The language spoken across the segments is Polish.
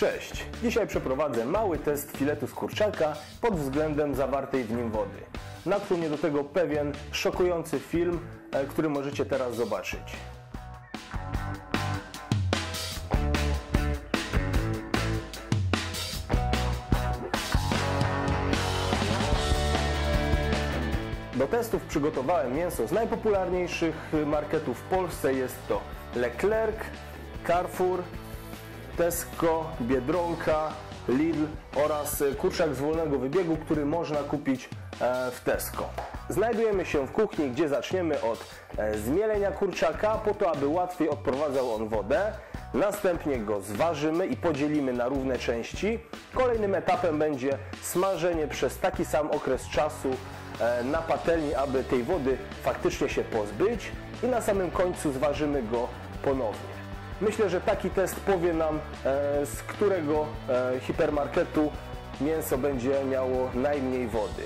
Cześć! Dzisiaj przeprowadzę mały test filetu z kurczaka pod względem zawartej w nim wody. Natchnął mnie do tego pewien szokujący film, e, który możecie teraz zobaczyć. Do testów przygotowałem mięso z najpopularniejszych marketów w Polsce. Jest to Leclerc, Carrefour, Tesco, Biedronka, Lidl oraz kurczak z wolnego wybiegu, który można kupić e, w Tesco. Znajdujemy się w kuchni, gdzie zaczniemy od e, zmielenia kurczaka po to, aby łatwiej odprowadzał on wodę. Następnie go zważymy i podzielimy na równe części. Kolejnym etapem będzie smażenie przez taki sam okres czasu e, na patelni, aby tej wody faktycznie się pozbyć i na samym końcu zważymy go ponownie. Myślę, że taki test powie nam, e, z którego e, hipermarketu mięso będzie miało najmniej wody.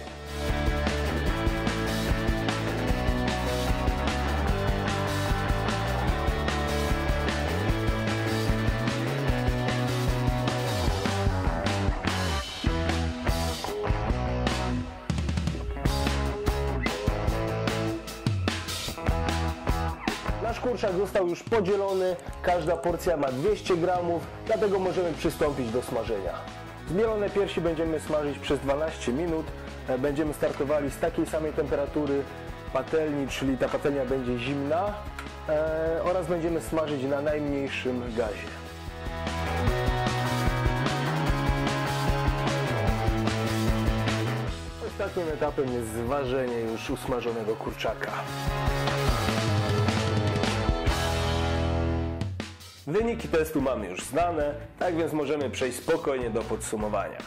Nasz kurczak został już podzielony, każda porcja ma 200 gramów, dlatego możemy przystąpić do smażenia. Zmielone piersi będziemy smażyć przez 12 minut. E, Będziemy startowali z takiej samej temperatury patelni, czyli ta patelnia będzie zimna e, oraz będziemy smażyć na najmniejszym gazie. Ostatnim etapem jest zważenie już usmażonego kurczaka. Wyniki testu mamy już znane, tak więc możemy przejść spokojnie do podsumowania.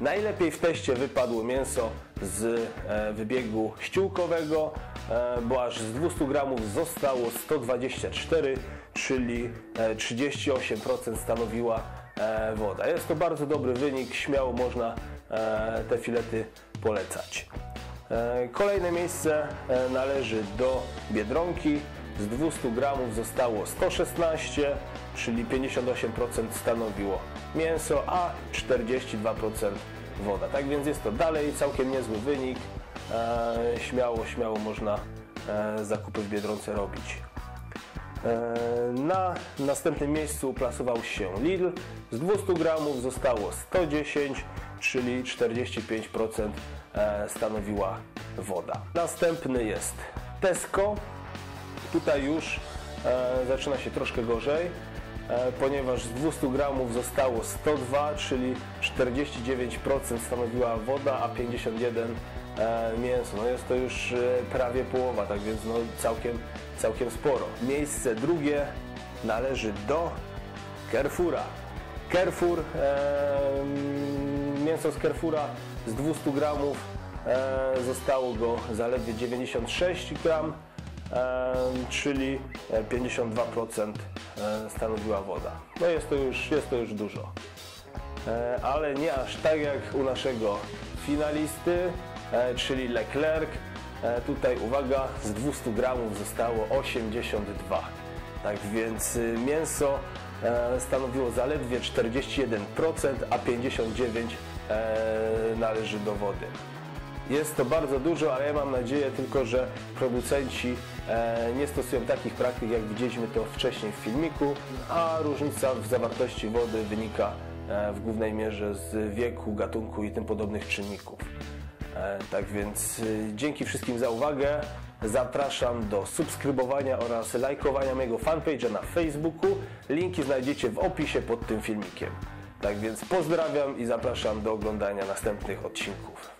Najlepiej w teście wypadło mięso z e, wybiegu ściółkowego, e, bo aż z 200 gramów zostało 124, czyli e, 38% stanowiła e, woda. Jest to bardzo dobry wynik, śmiało można te filety polecać. Kolejne miejsce należy do Biedronki. Z 200 gramów zostało 116, czyli 58% stanowiło mięso, a 42% woda. Tak więc jest to dalej całkiem niezły wynik. E, Śmiało, śmiało można e, zakupy w Biedronce robić. E, Na następnym miejscu plasował się Lidl. Z 200 gramów zostało 110, czyli 45% e, stanowiła woda. Następny jest Tesco. Tutaj już e, zaczyna się troszkę gorzej, e, ponieważ z 200 gramów zostało 102, czyli 49% stanowiła woda, a 51 e, mięso. No jest to już e, prawie połowa, tak więc no całkiem, całkiem sporo. Miejsce drugie należy do Carrefoura. Carrefour, e, mięso z Carrefoura z 200 gramów e, zostało go zaledwie 96 gram, czyli e, 52% e, stanowiła woda. No jest to już, jest to już dużo. E, ale nie aż tak jak u naszego finalisty, e, czyli Leclerc. E, Tutaj uwaga, z 200 gramów zostało 82. Tak więc y, mięso e, stanowiło zaledwie 41%, a 59% e, należy do wody. Jest to bardzo dużo, ale ja mam nadzieję tylko, że producenci e, nie stosują takich praktyk, jak widzieliśmy to wcześniej w filmiku, a różnica w zawartości wody wynika e, w głównej mierze z wieku, gatunku i tym podobnych czynników. E, Tak więc dzięki wszystkim za uwagę. Zapraszam do subskrybowania oraz lajkowania mojego fanpage'a na Facebooku. Linki znajdziecie w opisie pod tym filmikiem. Tak więc pozdrawiam i zapraszam do oglądania następnych odcinków.